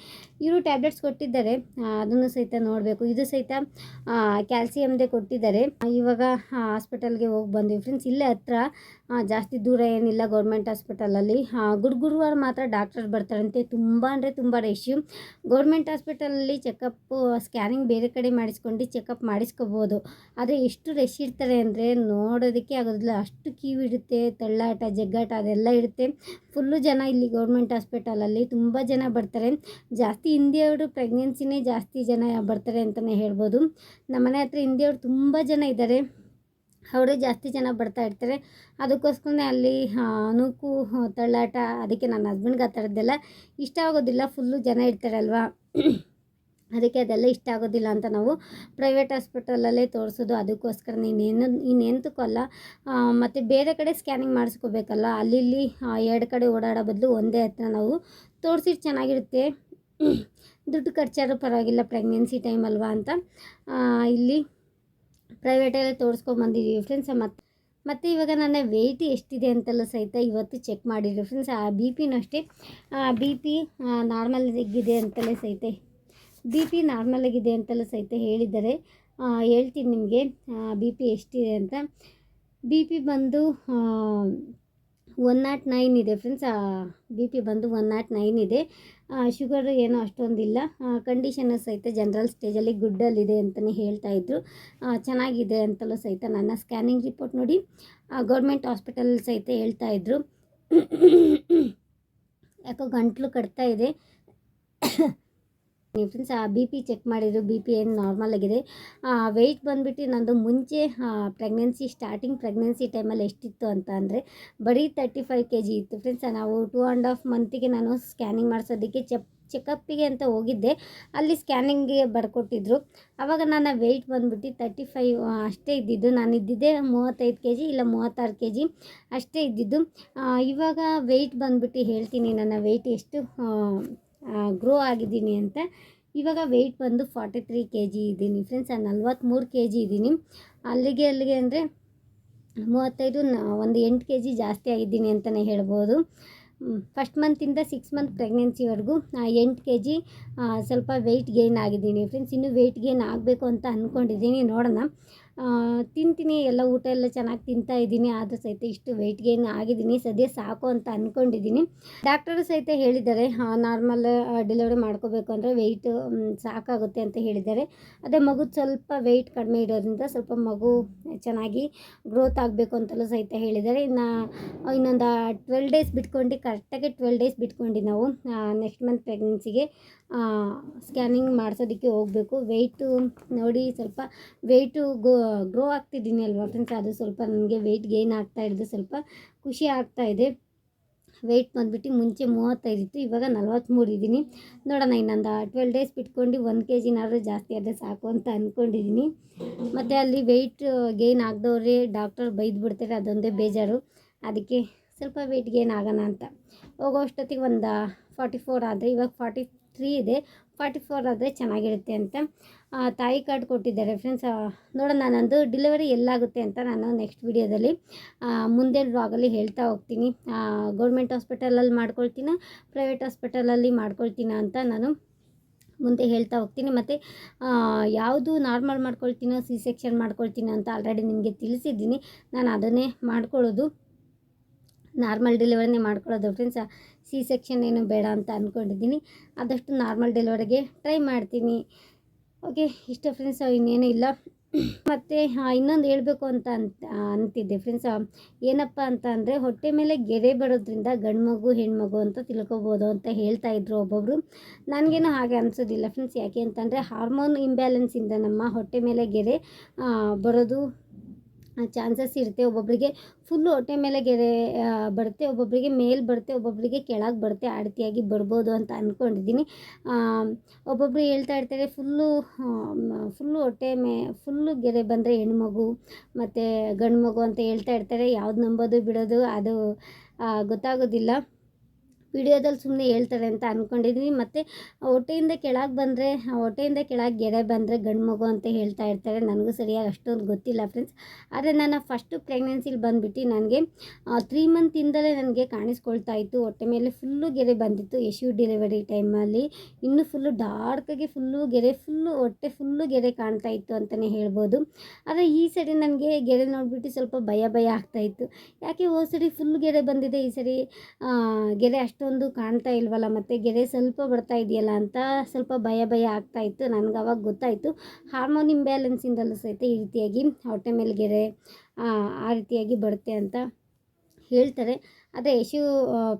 ಇವರು ಟ್ಯಾಬ್ಲೆಟ್ಸ್ ಕೊಟ್ಟಿದ್ದಾರೆ ಅದನ್ನು ಸಹಿತ ನೋಡಬೇಕು. ಇದು ಸಹಿತ ಕ್ಯಾಲ್ಸಿಯಮ್ದೇ ಕೊಟ್ಟಿದ್ದಾರೆ. ಇವಾಗ ಹಾಸ್ಪಿಟಲ್ಗೆ ಹೋಗಿ ಬಂದ್ವಿ. ಫ್ರೆಂಡ್ಸ್ ಇಲ್ಲೇ ಹತ್ರ ಜಾಸ್ತಿ ದೂರ ಏನಿಲ್ಲ ಗೌರ್ಮೆಂಟ್ ಹಾಸ್ಪಿಟಲಲ್ಲಿ ಗುಡ್ ಗುರುವಾರ ಮಾತ್ರ ಡಾಕ್ಟರ್ ಬರ್ತಾರಂತೆ. ತುಂಬ ಅಂದರೆ ತುಂಬ ರೇಷ್ಯೂ ಗೌರ್ಮೆಂಟ್ ಹಾಸ್ಪಿಟಲಲ್ಲಿ ಚೆಕಪ್ಪು ಸ್ಕ್ಯಾನಿಂಗ್ ಬೇರೆ ಕಡೆ ಮಾಡಿಸ್ಕೊಂಡು ಚೆಕಪ್ ಮಾಡಿಸ್ಕೋಬೋದು. ಆದರೆ ಎಷ್ಟು ರಶ್ ಇರ್ತಾರೆ ಅಂದರೆ ನೋಡೋದಕ್ಕೆ ಆಗೋದಿಲ್ಲ. ಅಷ್ಟು ಕ್ಯೂ ಇರುತ್ತೆ, ತಳ್ಳಾಟ, ಜಗ್ಗಾಟ ಅದೆಲ್ಲ ಇರುತ್ತೆ. ಫುಲ್ಲು ಜನ ಇಲ್ಲಿ ಗೌರ್ಮೆಂಟ್ ಹಾಸ್ಪಿಟಲಲ್ಲಿ ತುಂಬ ಜನ ಬರ್ತಾರೆ. ಜಾಸ್ತಿ ಹಿಂದಿಯವರು ಪ್ರೆಗ್ನೆನ್ಸಿನೇ ಜಾಸ್ತಿ ಜನ ಬರ್ತಾರೆ ಅಂತಲೇ ಹೇಳ್ಬೋದು. ನಮ್ಮ ಮನೆ ಹತ್ರ ಹಿಂದಿಯವರು ತುಂಬ ಜನ ಇದ್ದಾರೆ. ಅವರು ಜಾಸ್ತಿ ಜನ ಬರ್ತಾ ಇರ್ತಾರೆ. ಅದಕ್ಕೋಸ್ಕರನೇ ಅಲ್ಲಿ ನೂಕು, ತಳ್ಳಾಟ, ಅದಕ್ಕೆ ನನ್ನ ಹಸ್ಬೆಂಡ್ಗೆ ಆ ಥರದ್ದೆಲ್ಲ ಇಷ್ಟ ಆಗೋದಿಲ್ಲ. ಫುಲ್ಲು ಜನ ಇರ್ತಾರಲ್ವಾ ಅದಕ್ಕೆ ಅದೆಲ್ಲ ಇಷ್ಟ ಆಗೋದಿಲ್ಲ ಅಂತ ನಾವು ಪ್ರೈವೇಟ್ ಹಾಸ್ಪಿಟಲಲ್ಲೇ ತೋರಿಸೋದು, ಅದಕ್ಕೋಸ್ಕರ ನೀನು ಇನ್ನೆಂತಕ್ಕೂ ಅಲ್ಲ. ಮತ್ತು ಬೇರೆ ಕಡೆ ಸ್ಕ್ಯಾನಿಂಗ್ ಮಾಡಿಸ್ಕೋಬೇಕಲ್ಲ ಅಲ್ಲಿ ಇಲ್ಲಿ ಎರಡು ಕಡೆ ಓಡಾಡೋ ಬದಲು ಒಂದೇ ಹತ್ರ ನಾವು ತೋರಿಸಿ ಚೆನ್ನಾಗಿರುತ್ತೆ. ದುಡ್ಡು ಖರ್ಚಾದ್ರೂ ಪರವಾಗಿಲ್ಲ ಪ್ರೆಗ್ನೆನ್ಸಿ ಟೈಮ್ ಅಲ್ವಾ ಅಂತ. ಇಲ್ಲಿ ಪ್ರೈವೇಟಲ್ಲೇ ತೋರಿಸ್ಕೊಂಬಂದಿದ್ದೀವಿ ಫ್ರೆಂಡ್ಸ್ ಮತ್ತು ಮತ್ತು ಇವಾಗ ನನ್ನ ವೆಯ್ಟ್ ಎಷ್ಟಿದೆ ಅಂತೆಲ್ಲ ಸಹಿತ ಇವತ್ತು ಚೆಕ್ ಮಾಡಿದ್ರು ಫ್ರೆಂಡ್ಸ್ ಆ ಬಿ ಪಿನೂ ಅಷ್ಟೇ. ಬಿ ಪಿ ನಾರ್ಮಲ್ ಇದೆ ಅಂತಲೇ ಸಹಿತ ಬಿ ಪಿ ನಾರ್ಮಲ್ ಆಗಿದೆ ಅಂತಲೂ ಸಹಿತ ಹೇಳಿದ್ದಾರೆ. ಹೇಳ್ತೀನಿ ನಿಮಗೆ. ಬಿ ಪಿ ಎಷ್ಟಿದೆ ಅಂತ. ಬಿ ಪಿ ಬಂದು ಒನ್ ನಾಟ್ ನೈನ್ ಇದೆ ಫ್ರೆಂಡ್ಸ್ ಬಿ ಪಿ ಬಂದು ಒನ್ ನಾಟ್ ನೈನ್ ಇದೆ. ಶುಗರ್ ಏನೋ ಅಷ್ಟೊಂದಿಲ್ಲ. ಕಂಡೀಷನ್ ಸಹಿತ ಜನರಲ್ ಸ್ಟೇಜಲ್ಲಿ ಗುಡ್ಡಲ್ಲಿದೆ ಅಂತಲೇ ಹೇಳ್ತಾ ಇದ್ರು. ಆ, ಚೆನ್ನಾಗಿದೆ ಅಂತಲೂ ಸಹಿತ ನನ್ನ ಸ್ಕ್ಯಾನಿಂಗ್ ರಿಪೋರ್ಟ್ ನೋಡಿ ಗೌರ್ಮೆಂಟ್ ಹಾಸ್ಪಿಟಲ್ ಸಹಿತ ಹೇಳ್ತಾ ಇದ್ರು. ಯಾಕೋ ಗಂಟ್ಲು ಕಟ್ತಾ ಇದೆ. ಫ್ರೆಂಡ್ಸ್ ಆ ಬಿ ಪಿ ಚೆಕ್ ಮಾಡಿದ್ರು ಬಿ ಪಿ ಏನು ನಾರ್ಮಲ್ ಆಗಿದೆ. ವೆಯ್ಟ್ ಬಂದುಬಿಟ್ಟು ನಂದು ಮುಂಚೆ ಪ್ರೆಗ್ನೆನ್ಸಿ ಸ್ಟಾರ್ಟಿಂಗ್ ಪ್ರೆಗ್ನೆನ್ಸಿ ಟೈಮಲ್ಲಿ ಎಷ್ಟಿತ್ತು ಅಂತ ಅಂದರೆ, ಬರೀ ತರ್ಟಿ ಫೈವ್ ಕೆ ಜಿ ಇತ್ತು. ಫ್ರೆಂಡ್ಸ್ ನಾವು ಟೂ ಆ್ಯಂಡ್ ಹಾಫ್ ಮಂತಿಗೆ ನಾನು ಸ್ಕ್ಯಾನಿಂಗ್ ಮಾಡಿಸೋದಕ್ಕೆ ಚೆಕ್ ಚೆಕಪ್ಪಿಗೆ ಅಂತ ಹೋಗಿದ್ದೆ. ಅಲ್ಲಿ ಸ್ಕ್ಯಾನಿಂಗ್ಗೆ ಬರ್ಕೊಟ್ಟಿದ್ರು. ಆವಾಗ ನನ್ನ ವೆಯ್ಟ್ ಬಂದುಬಿಟ್ಟು ತರ್ಟಿ ಫೈವ್ ಅಷ್ಟೇ ಇದ್ದಿದ್ದು. ನಾನು ಇದ್ದಿದ್ದೆ ಮೂವತ್ತೈದು ಕೆ ಜಿ ಇಲ್ಲ ಮೂವತ್ತಾರು ಕೆ ಜಿ ಅಷ್ಟೇ ಇದ್ದಿದ್ದು. ಇವಾಗ ವೆಯ್ಟ್ ಬಂದುಬಿಟ್ಟು ಹೇಳ್ತೀನಿ, ನನ್ನ ವೆಯ್ಟ್ ಎಷ್ಟು ಗ್ರೋ ಆಗಿದ್ದೀನಿ ಅಂತ. ಇವಾಗ ವೆಯ್ಟ್ ಬಂದು ಫಾರ್ಟಿ ತ್ರೀ ಕೆ ಜಿ ಇದ್ದೀನಿ ಫ್ರೆಂಡ್ಸ್ ನಲ್ವತ್ತ್ಮೂರು ಕೆ ಜಿ ಇದ್ದೀನಿ. ಅಲ್ಲಿಗೆ ಅಲ್ಲಿಗೆ ಅಂದರೆ ಮೂವತ್ತೈದು ಒಂದು ಎಂಟು ಕೆ ಜಿ ಜಾಸ್ತಿ ಆಗಿದ್ದೀನಿ ಅಂತಲೇ ಹೇಳ್ಬೋದು. ಫಸ್ಟ್ ಮಂತಿಂದ ಸಿಕ್ಸ್ ಮಂತ್ ಪ್ರೆಗ್ನೆನ್ಸಿವರೆಗೂ ಎಂಟು ಕೆ ಜಿ ಸ್ವಲ್ಪ ವೆಯ್ಟ್ ಗೇನ್ ಆಗಿದ್ದೀನಿ ಫ್ರೆಂಡ್ಸ್ ಇನ್ನೂ ವೆಯ್ಟ್ ಗೇನ್ ಆಗಬೇಕು ಅಂತ ಅಂದ್ಕೊಂಡಿದ್ದೀನಿ ನೋಡೋಣ. ತಿಂತೀನಿ, ಎಲ್ಲ ಊಟ ಎಲ್ಲ ಚೆನ್ನಾಗಿ ತಿಂತಾ ಇದ್ದೀನಿ, ಆದರೂ ಸಹಿತ ಇಷ್ಟು ವೆಯ್ಟ್ ಗೇನ್ ಆಗಿದ್ದೀನಿ, ಸದ್ಯ ಸಾಕು ಅಂತ ಅಂದ್ಕೊಂಡಿದ್ದೀನಿ ಡಾಕ್ಟರು ಸಹಿತ ಹೇಳಿದ್ದಾರೆ ನಾರ್ಮಲ್ ಡೆಲಿವರಿ ಮಾಡ್ಕೋಬೇಕು ಅಂದರೆ ವೆಯ್ಟ್ ಸಾಕಾಗುತ್ತೆ ಅಂತ ಹೇಳಿದ್ದಾರೆ. ಅದೇ ಮಗು ಸ್ವಲ್ಪ ವೆಯ್ಟ್ ಕಡಿಮೆ ಇರೋದ್ರಿಂದ ಸ್ವಲ್ಪ ಮಗು ಚೆನ್ನಾಗಿ ಗ್ರೋತ್ ಆಗಬೇಕು ಅಂತಲೂ ಸಹಿತ ಹೇಳಿದ್ದಾರೆ. ಇನ್ನು, ಇನ್ನೊಂದು ಟ್ವೆಲ್ ಡೇಸ್ ಬಿಟ್ಕೊಂಡು ಕರೆಕ್ಟಾಗಿ ಟ್ವೆಲ್ ಡೇಸ್ ಬಿಟ್ಕೊಂಡು ನಾವು ನೆಕ್ಸ್ಟ್ ಮಂತ್ ಪ್ರೆಗ್ನೆನ್ಸಿಗೆ ಸ್ಕ್ಯಾನಿಂಗ್ ಮಾಡಿಸೋದಕ್ಕೆ ಹೋಗಬೇಕು. ವೆಯ್ಟು ನೋಡಿ ಸ್ವಲ್ಪ ವೆಯ್ಟು ಗೋ ಗ್ರೋ ಆಗ್ತಿದ್ದೀನಿ ಅಲ್ವಾ ಫ್ರೆಂಡ್ಸ್ ಅದು ಸ್ವಲ್ಪ ನನಗೆ ವೆಯ್ಟ್ ಗೇನ್ ಆಗ್ತಾ ಇರೋದು ಸ್ವಲ್ಪ ಖುಷಿ ಆಗ್ತಾ ಇದೆ. ವೆಯ್ಟ್ ಬಂದುಬಿಟ್ಟು ಮುಂಚೆ ಮೂವತ್ತೈದು ಇತ್ತು ಇವಾಗ ನಲ್ವತ್ತ್ಮೂರು ಇದ್ದೀನಿ ನೋಡೋಣ ಇನ್ನೊಂದು ಟ್ವೆಲ್ ಡೇಸ್ ಬಿಟ್ಕೊಂಡು ಒಂದು ಕೆ ಜಿನಾದರೂ ಜಾಸ್ತಿ ಆದರೆ ಸಾಕು ಅಂತ ಅಂದ್ಕೊಂಡಿದ್ದೀನಿ ಮತ್ತು ಅಲ್ಲಿ ವೆಯ್ಟ್ ಗೇನ್ ಆಗದವ್ರೆ ಡಾಕ್ಟರ್ ಬೈದು ಬಿಡ್ತಾರೆ ಅದೊಂದೇ ಬೇಜಾರು. ಅದಕ್ಕೆ ಸ್ವಲ್ಪ ವೆಯ್ಟ್ ಗೇನ್ ಆಗೋಣ ಅಂತ. ಹೋಗೋ ಅಷ್ಟೊತ್ತಿಗೆ ಒಂದು ಫಾರ್ಟಿ ಫೋರ್ ಆದರೆ, ಇವಾಗ ಫಾರ್ಟಿ ತ್ರೀ ಇದೆ. ಫಾರ್ಟಿ ಫೋರ್ ಆದರೆ ಚೆನ್ನಾಗಿರುತ್ತೆ ಅಂತ. ತಾಯಿ ಕಾರ್ಡ್ ಕೊಟ್ಟಿದ್ದಾರೆ ಫ್ರೆಂಡ್ಸ್ ನೋಡೋಣ ನಂದು ಡಿಲಿವರಿ ಎಲ್ಲಾಗುತ್ತೆ ಅಂತ ನಾನು ನೆಕ್ಸ್ಟ್ ವಿಡಿಯೋದಲ್ಲಿ ಮುಂದೆ ವ್ಲಾಗಲ್ಲಿ ಹೇಳ್ತಾ ಹೋಗ್ತೀನಿ. ಗೌರ್ಮೆಂಟ್ ಹಾಸ್ಪಿಟಲಲ್ಲಿ ಮಾಡ್ಕೊಳ್ತೀನ ಪ್ರೈವೇಟ್ ಹಾಸ್ಪಿಟಲಲ್ಲಿ ಮಾಡ್ಕೊಳ್ತೀನ ಅಂತ ನಾನು ಮುಂದೆ ಹೇಳ್ತಾ ಹೋಗ್ತೀನಿ. ಮತ್ತು ಯಾವುದು ನಾರ್ಮಲ್ ಮಾಡ್ಕೊಳ್ತೀನೋ ಸಿ ಸೆಕ್ಷನ್ ಮಾಡ್ಕೊಳ್ತೀನೋ ಅಂತ ಆಲ್ರೆಡಿ ನಿಮಗೆ ತಿಳಿಸಿದ್ದೀನಿ. ನಾನು ಅದನ್ನೇ ಮಾಡ್ಕೊಳ್ಳೋದು. ನಾರ್ಮಲ್ ಡೆಲಿವರಿನೇ ಮಾಡ್ಕೊಳ್ಳೋದು ಫ್ರೆಂಡ್ಸ್ ಸಿ ಸೆಕ್ಷನ್ ಏನು ಬೇಡ ಅಂತ ಅಂದ್ಕೊಂಡಿದ್ದೀನಿ ಆದಷ್ಟು ನಾರ್ಮಲ್ ಡೆಲಿವರಿಗೆ ಟ್ರೈ ಮಾಡ್ತೀನಿ. ಓಕೆ, ಇಷ್ಟ ಫ್ರೆಂಡ್ಸ್ ಇನ್ನೇನೂ ಇಲ್ಲ. ಮತ್ತು ಇನ್ನೊಂದು ಹೇಳಬೇಕು ಅಂತ ಅಂತ ಅಂತಿದ್ದೆ. ಫ್ರೆಂಡ್ಸ್ ಏನಪ್ಪ ಅಂತ ಅಂದರೆ, ಹೊಟ್ಟೆ ಮೇಲೆ ಗೆರೆ ಬರೋದ್ರಿಂದ ಗಂಡು ಮಗು ಹೆಣ್ಮಗು ಅಂತ ತಿಳ್ಕೊಬೋದು ಅಂತ ಹೇಳ್ತಾ ಇದ್ರು ಒಬ್ಬೊಬ್ಬರು ನನಗೇನು ಹಾಗೆ ಅನಿಸೋದಿಲ್ಲ ಫ್ರೆಂಡ್ಸ್ ಯಾಕೆ ಅಂತಂದರೆ ಹಾರ್ಮೋನ್ ಇಂಬ್ಯಾಲೆನ್ಸಿಂದ ನಮ್ಮ ಹೊಟ್ಟೆ ಮೇಲೆ ಗೆರೆ ಬರೋದು ಚಾನ್ಸಸ್ ಇರುತ್ತೆ. ಒಬ್ಬೊಬ್ಬರಿಗೆ ಫುಲ್ಲು ಹೊಟ್ಟೆ ಮೇಲೆ ಗೆರೆ ಬರುತ್ತೆ. ಒಬ್ಬೊಬ್ಬರಿಗೆ ಮೇಲೆ ಬರುತ್ತೆ. ಒಬ್ಬೊಬ್ಬರಿಗೆ ಕೆಳಗೆ ಬರುತ್ತೆ. ಆ ಬರ್ಬೋದು ಅಂತ ಅಂದ್ಕೊಂಡಿದ್ದೀನಿ ಒಬ್ಬೊಬ್ಬರು ಹೇಳ್ತಾ ಇರ್ತಾರೆ ಫುಲ್ಲು ಫುಲ್ಲು ಹೊಟ್ಟೆ ಮೇ ಫುಲ್ಲು ಗೆರೆ ಬಂದರೆ ಹೆಣ್ಮಗು, ಮತ್ತು ಗಂಡು ಮಗು ಅಂತ ಹೇಳ್ತಾ ಇರ್ತಾರೆ. ಯಾವ್ದು ನಂಬೋದು ಬಿಡೋದು, ಅದು ಗೊತ್ತಾಗೋದಿಲ್ಲ. ವಿಡಿಯೋದಲ್ಲಿ ಸುಮ್ಮನೆ ಹೇಳ್ತಾರೆ ಅಂತ ಅಂದ್ಕೊಂಡಿದ್ವಿ ಮತ್ತು ಹೊಟ್ಟೆಯಿಂದ ಕೆಳಗೆ ಬಂದರೆ, ಹೊಟ್ಟೆಯಿಂದ ಕೆಳಗೆ ಗೆರೆ ಬಂದರೆ ಗಂಡು ಮಗು ಅಂತ ಹೇಳ್ತಾ ಇರ್ತಾರೆ. ನನಗೂ ಸರಿಯಾಗಿ ಅಷ್ಟೊಂದು ಗೊತ್ತಿಲ್ಲ ಫ್ರೆಂಡ್ಸ್ ಆದರೆ ನಾನು ಫಸ್ಟು ಪ್ರೆಗ್ನೆನ್ಸಿಲಿ ಬಂದುಬಿಟ್ಟು ನನಗೆ ತ್ರೀ ಮಂತಿಂದಲೇ ನನಗೆ ಕಾಣಿಸ್ಕೊಳ್ತಾ ಇತ್ತು. ಹೊಟ್ಟೆ ಮೇಲೆ ಫುಲ್ಲು ಗೆರೆ ಬಂದಿತ್ತು. ಯಶು ಡೆಲಿವರಿ ಟೈಮಲ್ಲಿ ಇನ್ನೂ ಫುಲ್ಲು ಡಾರ್ಕಾಗಿ ಫುಲ್ಲು ಗೆರೆ ಫುಲ್ಲು ಹೊಟ್ಟೆ ಫುಲ್ಲು ಗೆರೆ ಕಾಣ್ತಾ ಇತ್ತು ಅಂತಲೇ ಹೇಳ್ಬೋದು. ಆದರೆ ಈ ಸರಿ ನನಗೆ ಗೆರೆ ನೋಡಿಬಿಟ್ಟು ಸ್ವಲ್ಪ ಭಯ ಭಯ ಆಗ್ತಾಯಿತ್ತು ಯಾಕೆ ಹೋದ ಸರಿ ಫುಲ್ ಗೆರೆ ಬಂದಿದೆ, ಈ ಸರಿ ಗೆರೆ ಗೆರೆ ಅಷ್ಟೊಂದು ಕಾಣ್ತಾ ಇಲ್ವಲ್ಲ ಮತ್ತು ಗೆರೆ ಸ್ವಲ್ಪ ಬರ್ತಾ ಇದೆಯಲ್ಲ ಅಂತ ಸ್ವಲ್ಪ ಭಯ ಭಯ ಆಗ್ತಾ ಇತ್ತು ನನಗೆ ಅವಾಗ ಗೊತ್ತಾಯಿತು. ಹಾರ್ಮೋನ್ ಇಂಬ್ಯಾಲೆನ್ಸಿಂದಲೂ ಸಹಿತ ಈ ರೀತಿಯಾಗಿ ಹೊಟ್ಟೆ ಮೇಲೆ ಗೆರೆ ಆ, ರೀತಿಯಾಗಿ ಬರುತ್ತೆ ಅಂತ ಹೇಳ್ತಾರೆ. ಆದರೆ ಯಶು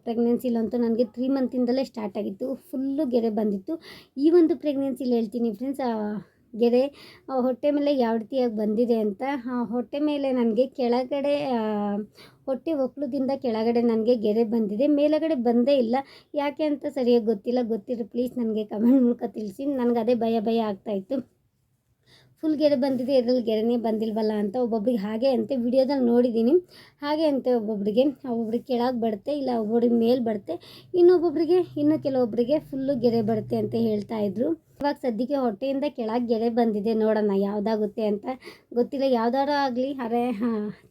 ಪ್ರೆಗ್ನೆನ್ಸಿಲಂತೂ ನನಗೆ ತ್ರೀ ಮಂತಿಂದಲೇ ಸ್ಟಾರ್ಟ್ ಆಗಿತ್ತು ಫುಲ್ಲು ಗೆರೆ ಬಂದಿತ್ತು. ಈ ಒಂದು ಪ್ರೆಗ್ನೆನ್ಸಿಲಿ ಹೇಳ್ತೀನಿ ಫ್ರೆಂಡ್ಸ್ ಗೆರೆ ಹೊಟ್ಟೆ ಮೇಲೆ ಯಾವ ರೀತಿಯಾಗಿ ಬಂದಿದೆ ಅಂತ ಹೊಟ್ಟೆ ಮೇಲೆ ನನಗೆ ಕೆಳಗಡೆ ಹೊಟ್ಟೆ ಒಕ್ಕಲುದಿಂದ ಕೆಳಗಡೆ ನನಗೆ ಗೆರೆ ಬಂದಿದೆ. ಮೇಲಗಡೆ ಬಂದೇ ಇಲ್ಲ. ಯಾಕೆ ಅಂತ ಸರಿಯಾಗಿ ಗೊತ್ತಿಲ್ಲ. ಗೊತ್ತಿರೋ ಪ್ಲೀಸ್ ನನಗೆ ಕಮೆಂಟ್ ಮೂಲಕ ತಿಳಿಸಿ. ನನಗೆ ಅದೇ ಭಯ ಭಯ ಆಗ್ತಾಯಿತ್ತು ಫುಲ್ ಗೆರೆ ಬಂದಿದೆ. ಇದರಲ್ಲಿ ಗೆರೆನೇ ಬಂದಿಲ್ವಲ್ಲ ಅಂತ ಒಬ್ಬೊಬ್ರಿಗೆ ಹಾಗೆ ಅಂತೆ. ವಿಡಿಯೋದಲ್ಲಿ ನೋಡಿದ್ದೀನಿ. ಹಾಗೆ ಅಂತೆ ಒಬ್ಬೊಬ್ರಿಗೆ. ಒಬ್ಬೊಬ್ರಿಗೆ ಕೆಳಗೆ ಬರುತ್ತೆ, ಇಲ್ಲ ಒಬ್ಬೊಬ್ರಿಗೆ ಮೇಲೆ ಬರುತ್ತೆ. ಇನ್ನೊಬ್ಬೊಬ್ರಿಗೆ, ಇನ್ನು ಕೆಲವೊಬ್ಬರಿಗೆ ಫುಲ್ಲು ಗೆರೆ ಬರುತ್ತೆ ಅಂತ ಹೇಳ್ತಾ ಇದ್ರು. ಇವಾಗ ಸದ್ಯಕ್ಕೆ ಹೊಟ್ಟೆಯಿಂದ ಕೆಳಗೆ ಗೆರೆ ಬಂದಿದೆ ನೋಡೋಣ ಯಾವುದಾಗುತ್ತೆ ಅಂತ. ಗೊತ್ತಿಲ್ಲ ಯಾವ್ದಾರು ಆಗಲಿ ಅರೆ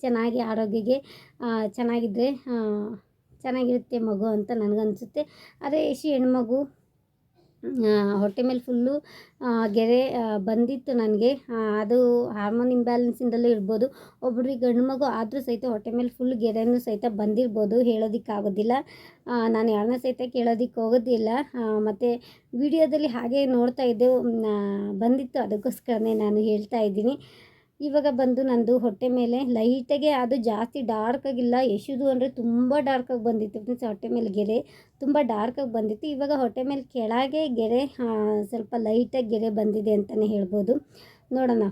ಚೆನ್ನಾಗಿ ಆರೋಗ್ಯಗೆ ಆ, ಚೆನ್ನಾಗಿದ್ದರೆ ಚೆನ್ನಾಗಿರುತ್ತೆ ಮಗು ಅಂತ ನನಗನ್ಸುತ್ತೆ. ಅದೇ ಯಶಿ ಹೆಣ್ಮಗು ಹೊಟ್ಟೆ ಮೇಲೆ ಫುಲ್ಲು ಗೆರೆ ಬಂದಿತ್ತು ನನಗೆ. ಅದು ಹಾರ್ಮೋನ್ ಇಂಬ್ಯಾಲೆನ್ಸಿಂದಲೂ ಇರ್ಬೋದು. ಒಬ್ಬರಿಗೆ ಗಂಡು ಮಗು ಆದರೂ ಸಹಿತ ಹೊಟ್ಟೆ ಮೇಲೆ ಫುಲ್ ಗೆರೆನೂ ಸಹಿತ ಬಂದಿರ್ಬೋದು, ಹೇಳೋದಕ್ಕಾಗೋದಿಲ್ಲ. ನಾನು ಯಾರನ್ನ ಸಹಿತ ಕೇಳೋದಕ್ಕೆ ಹೋಗೋದಿಲ್ಲ. ಮತ್ತು ವಿಡಿಯೋದಲ್ಲಿ ಹಾಗೆ ನೋಡ್ತಾ ಇದ್ದೆ ಬಂದಿತ್ತು. ಅದಕ್ಕೋಸ್ಕರನೇ ನಾನು ಹೇಳ್ತಾ ಇದ್ದೀನಿ. ಇವಾಗ ಬಂದು ನಂದು ಹೊಟ್ಟೆ ಮೇಲೆ ಲೈಟಾಗೆ ಅದು ಜಾಸ್ತಿ ಡಾರ್ಕ್ ಆಗಿಲ್ಲ. ಯಶುದು ಅಂದರೆ ತುಂಬ ಡಾರ್ಕಾಗಿ ಬಂದಿತ್ತು ಫ್ರೆಂಡ್ಸ್ ಹೊಟ್ಟೆ ಮೇಲೆ ಗೆರೆ ತುಂಬ ಡಾರ್ಕಾಗಿ ಬಂದಿತ್ತು. ಇವಾಗ ಹೊಟ್ಟೆ ಮೇಲೆ ಕೆಳಗೆ ಗೆರೆ ಸ್ವಲ್ಪ ಲೈಟಾಗಿ ಗೆರೆ ಬಂದಿದೆ ಅಂತಲೇ ಹೇಳ್ಬೋದು. ನೋಡೋಣ.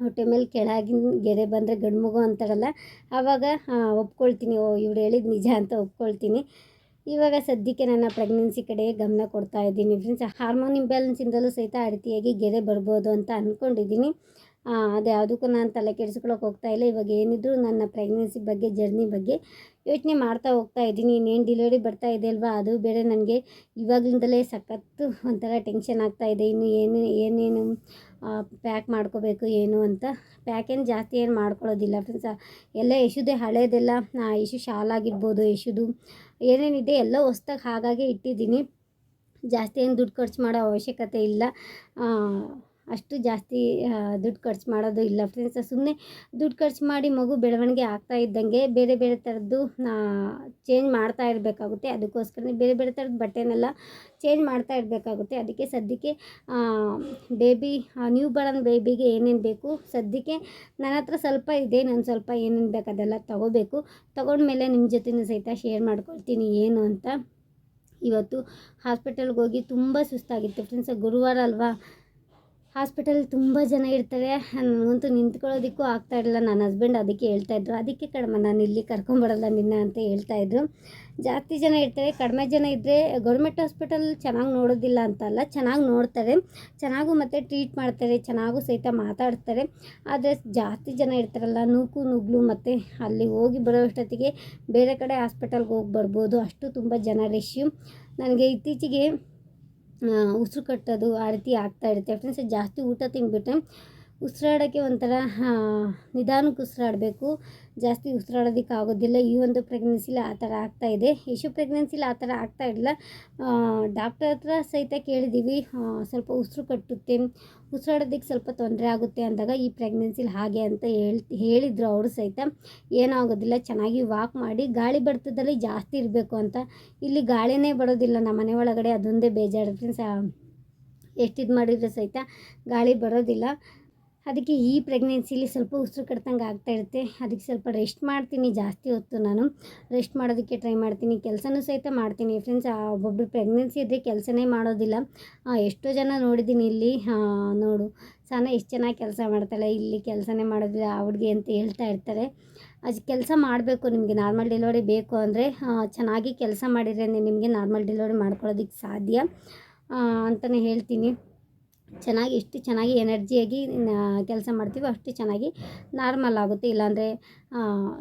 ಹೊಟ್ಟೆ ಮೇಲೆ ಕೆಳಗಿನ ಗೆರೆ ಬಂದರೆ ಗಂಡು ಮಗು ಅಂತಾರಲ್ಲ ಆವಾಗ ಒಪ್ಕೊಳ್ತೀನಿ. ಓ, ಇವ್ರು ಹೇಳಿದ ನಿಜ ಅಂತ ಒಪ್ಕೊಳ್ತೀನಿ. ಇವಾಗ ಸದ್ಯಕ್ಕೆ ನನ್ನ ಪ್ರೆಗ್ನೆನ್ಸಿ ಕಡೆ ಗಮನ ಕೊಡ್ತಾ ಇದ್ದೀನಿ ಫ್ರೆಂಡ್ಸ್ ಹಾರ್ಮೋನ್ ಇಂಬ್ಯಾಲೆನ್ಸಿಂದಲೂ ಸಹಿತ ಆ ರೀತಿಯಾಗಿ ಗೆರೆ ಬರ್ಬೋದು ಅಂತ ಅಂದ್ಕೊಂಡಿದ್ದೀನಿ ಅದು ಯಾವುದಕ್ಕೂ ನಾನು ತಲೆ ಕೆಡಿಸ್ಕೊಳಕ್ಕೆ ಹೋಗ್ತಾ ಇಲ್ಲ. ಇವಾಗ ಏನಿದ್ರು ನನ್ನ ಪ್ರೆಗ್ನೆನ್ಸಿ ಬಗ್ಗೆ ಜರ್ನಿ ಬಗ್ಗೆ ಯೋಚನೆ ಮಾಡ್ತಾ ಹೋಗ್ತಾ ಇದ್ದೀನಿ. ಇನ್ನೇನು ಡಿಲಿವರಿ ಬರ್ತಾ ಇದೆ ಅಲ್ವಾ? ಅದು ಬೇರೆ ನನಗೆ ಇವಾಗಲಿಂದಲೇ ಸಖತ್ತು ಒಂಥರ ಟೆನ್ಷನ್ ಆಗ್ತಾ ಇದೆ. ಇನ್ನು ಏನು, ಏನೇನು ಪ್ಯಾಕ್ ಮಾಡ್ಕೋಬೇಕು, ಏನು ಅಂತ ಪ್ಯಾಕ್ ಏನು ಜಾಸ್ತಿ ಏನು ಮಾಡ್ಕೊಳ್ಳೋದಿಲ್ಲ ಫ್ರೆಂಡ್ಸ್ ಎಲ್ಲ ಯಶುದೇ ಹಳೇದೆಲ್ಲ ಯಶು ಶಾಲ್ ಆಗಿರ್ಬೋದು ಯಶುದು ಏನೇನಿದೆ ಎಲ್ಲ ಹೊಸ್ದಾಗಿ ಹಾಗಾಗಿ ಇಟ್ಟಿದ್ದೀನಿ. ಜಾಸ್ತಿ ಏನು ದುಡ್ಡು ಖರ್ಚು ಮಾಡೋ ಅವಶ್ಯಕತೆ ಇಲ್ಲ. ಅಷ್ಟು ಜಾಸ್ತಿ ದುಡ್ಡು ಖರ್ಚು ಮಾಡೋದು ಇಲ್ಲ ಫ್ರೆಂಡ್ಸ್ ಸುಮ್ಮನೆ ದುಡ್ಡು ಖರ್ಚು ಮಾಡಿ ಮಗು ಬೆಳವಣಿಗೆ ಆಗ್ತಾ ಇದ್ದಂಗೆ ಬೇರೆ ಬೇರೆ ಥರದ್ದು ಚೇಂಜ್ ಮಾಡ್ತಾ ಇರಬೇಕಾಗುತ್ತೆ. ಅದಕ್ಕೋಸ್ಕರನೇ ಬೇರೆ ಬೇರೆ ಥರದ ಬಟ್ಟೆನೆಲ್ಲ ಚೇಂಜ್ ಮಾಡ್ತಾ ಇರಬೇಕಾಗುತ್ತೆ. ಅದಕ್ಕೆ ಸದ್ಯಕ್ಕೆ ಬೇಬಿ ನ್ಯೂ ಬರ್ನ್ ಬೇಬಿಗೆ ಏನೇನು ಬೇಕು, ಸದ್ಯಕ್ಕೆ ನನ್ನ ಹತ್ರ ಸ್ವಲ್ಪ ಇದೆ ನಾನು ಸ್ವಲ್ಪ ಏನೇನು ಬೇಕು ಅದೆಲ್ಲ ತೊಗೋಬೇಕು. ತೊಗೊಂಡ್ಮೇಲೆ ನಿಮ್ಮ ಜೊತೆನೂ ಸಹಿತ ಶೇರ್ ಮಾಡ್ಕೊಳ್ತೀನಿ ಏನು ಅಂತ. ಇವತ್ತು ಹಾಸ್ಪಿಟಲ್ಗೆ ಹೋಗಿ ತುಂಬ ಸುಸ್ತಾಗಿತ್ತು. ಫ್ರೆಂಡ್ಸ್ ಗುರುವಾರ ಅಲ್ವಾ? ಹಾಸ್ಪಿಟಲ್ ತುಂಬ ಜನ ಇರ್ತಾರೆ ನನಗಂತೂ ನಿಂತ್ಕೊಳ್ಳೋದಕ್ಕೂ ಆಗ್ತಾ ಇರಲಿಲ್ಲ ನನ್ನ ಹಸ್ಬೆಂಡ್ ಅದಕ್ಕೆ ಹೇಳ್ತಾ ಇದ್ರು. ಅದಕ್ಕೆ ಕಡಿಮೆ ನಾನು ಇಲ್ಲಿ ಕರ್ಕೊಂಬರಲ್ಲ ನಿನ್ನ ಅಂತ ಹೇಳ್ತಾ ಇದ್ರು. ಜಾಸ್ತಿ ಜನ ಇರ್ತಾರೆ ಕಡಿಮೆ ಜನ ಇದ್ದರೆ ಗೌರ್ಮೆಂಟ್ ಹಾಸ್ಪಿಟಲ್ ಚೆನ್ನಾಗಿ ನೋಡೋದಿಲ್ಲ ಅಂತಲ್ಲ ಚೆನ್ನಾಗಿ ನೋಡ್ತಾರೆ. ಚೆನ್ನಾಗೂ ಮತ್ತು ಟ್ರೀಟ್ ಮಾಡ್ತಾರೆ. ಚೆನ್ನಾಗೂ ಸಹಿತ ಮಾತಾಡ್ತಾರೆ. ಆದರೆ ಜಾಸ್ತಿ ಜನ ಇರ್ತಾರಲ್ಲ, ನೂಕು, ನುಗ್ಲು ಮತ್ತು ಅಲ್ಲಿ ಹೋಗಿ ಬರೋಷ್ಟೊತ್ತಿಗೆ ಬೇರೆ ಕಡೆ ಹಾಸ್ಪಿಟಲ್ಗೆ ಹೋಗಿ ಬರ್ಬೋದು. ಅಷ್ಟು ತುಂಬ ಜನ ರಶ್ಯು ನನಗೆ ಇತ್ತೀಚೆಗೆ ಉಸಿರು ಕಟ್ಟೋದು ಆ ರೀತಿ ಆಗ್ತಾ ಇರುತ್ತೆ. ಫ್ರೆಂಡ್ಸ್ ಜಾಸ್ತಿ ಊಟ ತಿಂದ್ಬಿಟ್ರೆ ಉಸಿರಾಡೋಕ್ಕೆ ಒಂಥರ ನಿಧಾನಕ್ಕೆ ಉಸಿರಾಡಬೇಕು. ಜಾಸ್ತಿ ಉಸಿರಾಡೋದಕ್ಕೆ ಆಗೋದಿಲ್ಲ. ಈ ಒಂದು ಪ್ರೆಗ್ನೆನ್ಸಿಲಿ ಆ ಥರ ಆಗ್ತಾಯಿದೆ ಯಶು ಪ್ರೆಗ್ನೆನ್ಸಿಲಿ ಆ ಥರ ಆಗ್ತಾ ಇಲ್ಲ ಡಾಕ್ಟರ್ ಹತ್ರ ಸಹಿತ ಕೇಳಿದ್ದೀವಿ ಸ್ವಲ್ಪ ಉಸಿರು ಕಟ್ಟುತ್ತೆ. ಉಸಿರಾಡೋದಕ್ಕೆ ಸ್ವಲ್ಪ ತೊಂದರೆ ಆಗುತ್ತೆ ಅಂದಾಗ ಈ ಪ್ರೆಗ್ನೆನ್ಸಿಲಿ ಹಾಗೆ ಅಂತ ಹೇಳ್ತಿ ಹೇಳಿದರು ಅವರು ಸಹಿತ. ಏನಾಗೋದಿಲ್ಲ, ಚೆನ್ನಾಗಿ ವಾಕ್ ಮಾಡಿ, ಗಾಳಿ ಬರ್ತದಲ್ಲಿ ಜಾಸ್ತಿ ಇರಬೇಕು ಅಂತ. ಇಲ್ಲಿ ಗಾಳಿನೇ ಬರೋದಿಲ್ಲ. ನಮ್ಮ ಮನೆ ಒಳಗಡೆ ಅದೊಂದೇ ಬೇಜಾರು. ಫ್ರೆಂಡ್ಸ್ ಎಷ್ಟು ಇದು ಮಾಡಿದ್ರೆ ಸಹಿತ ಗಾಳಿ ಬರೋದಿಲ್ಲ. ಅದಕ್ಕೆ ಈ ಪ್ರೆಗ್ನೆನ್ಸಿಲಿ ಸ್ವಲ್ಪ ಉಸಿರು ಕಟ್ದಂಗೆ ಆಗ್ತಾ ಇರುತ್ತೆ. ಅದಕ್ಕೆ ಸ್ವಲ್ಪ ರೆಸ್ಟ್ ಮಾಡ್ತೀನಿ, ಜಾಸ್ತಿ ಹೊತ್ತು ನಾನು. ರೆಸ್ಟ್ ಮಾಡೋದಕ್ಕೆ ಟ್ರೈ ಮಾಡ್ತೀನಿ. ಕೆಲಸನೂ ಸಹಿತ ಮಾಡ್ತೀನಿ. ಫ್ರೆಂಡ್ಸ್ ಒಬ್ಬೊಬ್ರು ಪ್ರೆಗ್ನೆನ್ಸಿ ಇದ್ದರೆ ಕೆಲಸನೇ ಮಾಡೋದಿಲ್ಲ. ಎಷ್ಟೋ ಜನ ನೋಡಿದ್ದೀನಿ ಇಲ್ಲಿ. ನೋಡು, ಸನ ಎಷ್ಟು ಚೆನ್ನಾಗಿ ಕೆಲಸ ಮಾಡ್ತಾಳೆ? ಇಲ್ಲಿ ಕೆಲಸನೇ ಮಾಡೋದಿಲ್ಲ, ಆ ಹುಡುಗಿ ಅಂತ ಹೇಳ್ತಾ ಇರ್ತಾರೆ. ಅದು ಕೆಲಸ ಮಾಡಬೇಕು, ನಿಮಗೆ ನಾರ್ಮಲ್ ಡೆಲಿವರಿ ಬೇಕು ಅಂದರೆ ಚೆನ್ನಾಗಿ ಕೆಲಸ ಮಾಡಿದ್ರೆ ನಿಮಗೆ ನಾರ್ಮಲ್ ಡೆಲಿವರಿ ಮಾಡ್ಕೊಳ್ಳೋದಕ್ಕೆ ಸಾಧ್ಯ. ಅಂತಲೇ ಹೇಳ್ತೀನಿ. ಚೆನ್ನಾಗಿ ಎಷ್ಟು ಚೆನ್ನಾಗಿ ಎನರ್ಜಿಯಾಗಿ ಕೆಲಸ ಮಾಡ್ತೀವೋ ಅಷ್ಟು ಚೆನ್ನಾಗಿ ನಾರ್ಮಲ್ ಆಗುತ್ತೆ. ಇಲ್ಲಾಂದರೆ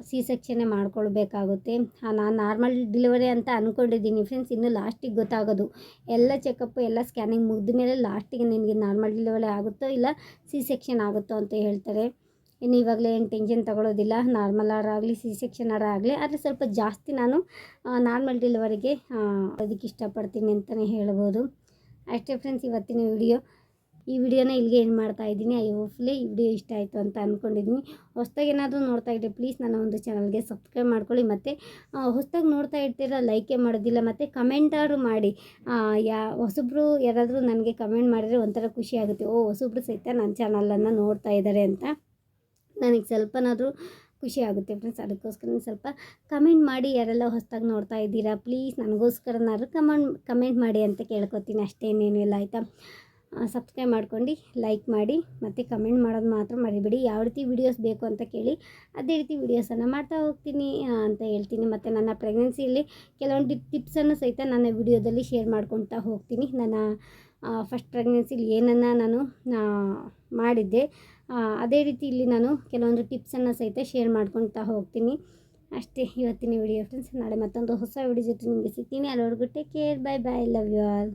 ಸಿ ಸೆಕ್ಷನ್ನೇ ಮಾಡ್ಕೊಳ್ಬೇಕಾಗುತ್ತೆ. ನಾನು ನಾರ್ಮಲ್ ಡಿಲಿವರಿ ಅಂತ ಅಂದ್ಕೊಂಡಿದ್ದೀನಿ ಫ್ರೆಂಡ್ಸ್ ಇನ್ನು ಲಾಸ್ಟಿಗೆ ಗೊತ್ತಾಗೋದು. ಎಲ್ಲ ಚೆಕಪ್ಪು ಎಲ್ಲ ಸ್ಕ್ಯಾನಿಂಗ್ ಮುಗಿದ ಮೇಲೆ ಲಾಸ್ಟಿಗೆ ನಿನಗೆ ನಾರ್ಮಲ್ ಡಿಲಿವರಿ ಆಗುತ್ತೋ ಇಲ್ಲ ಸಿ ಸೆಕ್ಷನ್ ಆಗುತ್ತೋ ಅಂತ ಹೇಳ್ತಾರೆ. ಇನ್ನು ಇವಾಗಲೇ ಏನು ಟೆನ್ಷನ್ ತಗೊಳ್ಳೋದಿಲ್ಲ ನಾರ್ಮಲ್ ಆಗಲಿ ಸಿ ಸೆಕ್ಷನ್ ಆಗಲಿ. ಆದರೆ ಸ್ವಲ್ಪ ಜಾಸ್ತಿ ನಾನು ನಾರ್ಮಲ್ ಡೆಲಿವರಿಗೆ ಅದಕ್ಕೆ ಇಷ್ಟಪಡ್ತೀನಿ ಅಂತಲೇ ಹೇಳ್ಬೋದು. ಅಷ್ಟೇ ಫ್ರೆಂಡ್ಸ್ ಇವತ್ತಿನ ವಿಡಿಯೋ ಈ ವಿಡಿಯೋನ ಇಲ್ಲಿಗೆ ಏನು ಮಾಡ್ತಾ ಇದ್ದೀನಿ. ಐ ಹೋಪ್ಲಿ ಈ ವಿಡಿಯೋ ಇಷ್ಟ ಆಯಿತು ಅಂತ ಅಂದ್ಕೊಂಡಿದ್ದೀನಿ ಹೊಸ್ದಾಗಿ ಏನಾದರೂ ನೋಡ್ತಾ ಇದ್ದರೆ ಪ್ಲೀಸ್ ನನ್ನ ಒಂದು ಚಾನಲ್ಗೆ ಸಬ್ಸ್ಕ್ರೈಬ್ ಮಾಡ್ಕೊಳ್ಳಿ. ಮತ್ತು ಹೊಸ್ದಾಗಿ ನೋಡ್ತಾ ಇರ್ತೀರ ಲೈಕೇ ಮಾಡೋದಿಲ್ಲ. ಮತ್ತು ಕಮೆಂಟಾದ್ರು ಮಾಡಿ. ಯಾ, ಹೊಸಬ್ರು ಯಾರಾದರೂ ನನಗೆ ಕಮೆಂಟ್ ಮಾಡಿದರೆ ಒಂಥರ ಖುಷಿ ಆಗುತ್ತೆ. ಓ, ಹೊಸಬ್ರು ಸಹಿತ ನನ್ನ ಚಾನಲನ್ನು ನೋಡ್ತಾ ಇದ್ದಾರೆ ಅಂತ ನನಗೆ ಸ್ವಲ್ಪನಾದರೂ ಖುಷಿ ಆಗುತ್ತೆ ಫ್ರೆಂಡ್ಸ್ ಅದಕ್ಕೋಸ್ಕರ ಸ್ವಲ್ಪ ಕಮೆಂಟ್ ಮಾಡಿ. ಯಾರೆಲ್ಲ ಹೊಸ್ದಾಗಿ ನೋಡ್ತಾ ಇದ್ದೀರಾ ಪ್ಲೀಸ್ ನನಗೋಸ್ಕರನಾದ್ರೂ ಕಮೆಂಟ್ ಕಮೆಂಟ್ ಮಾಡಿ ಅಂತ ಕೇಳ್ಕೊತೀನಿ. ಅಷ್ಟೇನೇನು ಇಲ್ಲ, ಆಯಿತಾ? ಸಬ್ಸ್ಕ್ರೈಬ್ ಮಾಡ್ಕೊಂಡು ಲೈಕ್ ಮಾಡಿ ಮತ್ತು ಕಮೆಂಟ್ ಮಾಡೋದು ಮಾತ್ರ ಮರಿಬೇಡಿ. ಯಾವ ರೀತಿ ವೀಡಿಯೋಸ್ ಬೇಕು ಅಂತ ಕೇಳಿ ಅದೇ ರೀತಿ ವೀಡಿಯೋಸನ್ನು ಮಾಡ್ತಾ ಹೋಗ್ತೀನಿ ಅಂತ ಹೇಳ್ತೀನಿ. ಮತ್ತು ನನ್ನ ಪ್ರೆಗ್ನೆನ್ಸಿಯಲ್ಲಿ ಕೆಲವೊಂದು ಟಿಪ್ಸನ್ನು ಸಹಿತ ನನ್ನ ವಿಡಿಯೋದಲ್ಲಿ ಶೇರ್ ಮಾಡ್ಕೊತಾ ಹೋಗ್ತೀನಿ. ನನ್ನ ಫಸ್ಟ್ ಪ್ರೆಗ್ನೆನ್ಸಿಲಿ ಏನನ್ನು ನಾನು ಮಾಡಿದ್ದೆ ಅದೇ ರೀತಿ ಇಲ್ಲಿ ನಾನು ಕೆಲವೊಂದು ಟಿಪ್ಸನ್ನು ಸಹಿತ ಶೇರ್ ಮಾಡ್ಕೊತಾ ಹೋಗ್ತೀನಿ. ಅಷ್ಟೇ ಇವತ್ತಿನ ವಿಡಿಯೋ ಫ್ರೆಂಡ್ಸ್ ನಾಳೆ ಮತ್ತೊಂದು ಹೊಸ ವಿಡಿಯೋ ಜೊತೆ ನಿಮಗೆ ಸಿಗ್ತೀನಿ. ಅಲ್ಲಿವರೆಗೂ take care bye bye love you all